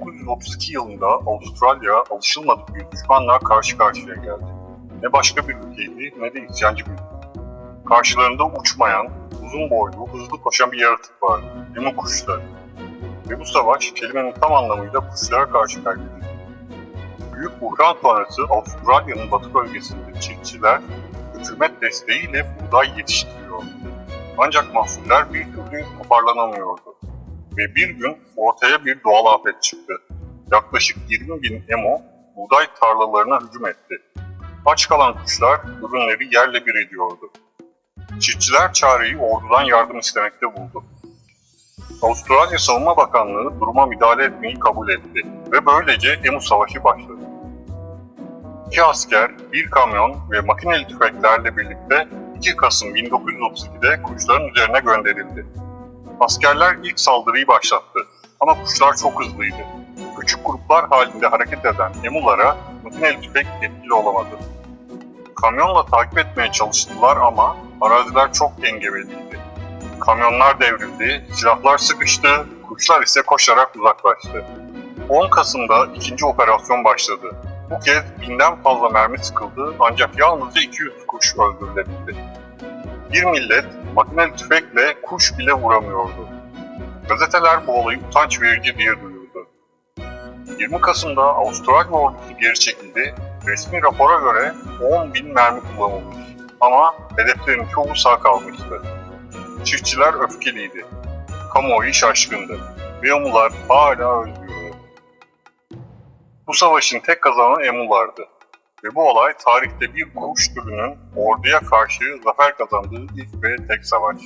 1932 yılında Avustralya alışılmadık bir düşmanla karşı karşıya geldi. Ne başka bir ülkeydi ne de isyancı bir ülke. Karşılarında uçmayan, uzun boylu, hızlı koşan bir yaratık vardı. Emu kuşları. Ve bu savaş kelimenin tam anlamıyla kuşlara karşı kaybedildi. Büyük buhran sonrası Avustralya'nın batı bölgesinde çiftçiler hükümet desteğiyle buğday yetiştiriyordu. Ancak mahsuller bir türlü toparlanamıyordu. Ve bir gün ortaya bir doğal afet çıktı. Yaklaşık 20 bin emo buğday tarlalarına hücum etti. Aç kalan kuşlar ürünleri yerle bir ediyordu. Çiftçiler çareyi ordudan yardım istemekte buldu. Avustralya Savunma Bakanlığı duruma müdahale etmeyi kabul etti ve böylece Emu Savaşı başladı. İki asker, bir kamyon ve makineli tüfeklerle birlikte 2 Kasım 1932'de kuşların üzerine gönderildi. Askerler ilk saldırıyı başlattı ama kuşlar çok hızlıydı. Küçük gruplar halinde hareket eden emulara makineli tüfek etkili olamadı. Kamyonla takip etmeye çalıştılar ama araziler çok engebeliydi. Kamyonlar devrildi, silahlar sıkıştı, kuşlar ise koşarak uzaklaştı. 10 Kasım'da ikinci operasyon başladı. Bu kez binden fazla mermi sıkıldı ancak yalnızca 200 kuş öldürülebildi. Bir millet makineli tüfekle kuş bile vuramıyordu. Gazeteler bu olayı utanç verici diye duyurdu. 20 Kasım'da Avustralya ordusu geri çekildi. Resmi rapora göre 10 bin mermi kullanılmış. Ama hedeflerin çoğu sağ kalmıştı. Çiftçiler öfkeliydi. Kamuoyu şaşkındı. Ve emular hala özgürdü. Bu savaşın tek kazananı emulardı. Ve bu olay tarihte bir kuş türünün orduya karşı zafer kazandığı ilk ve tek savaş.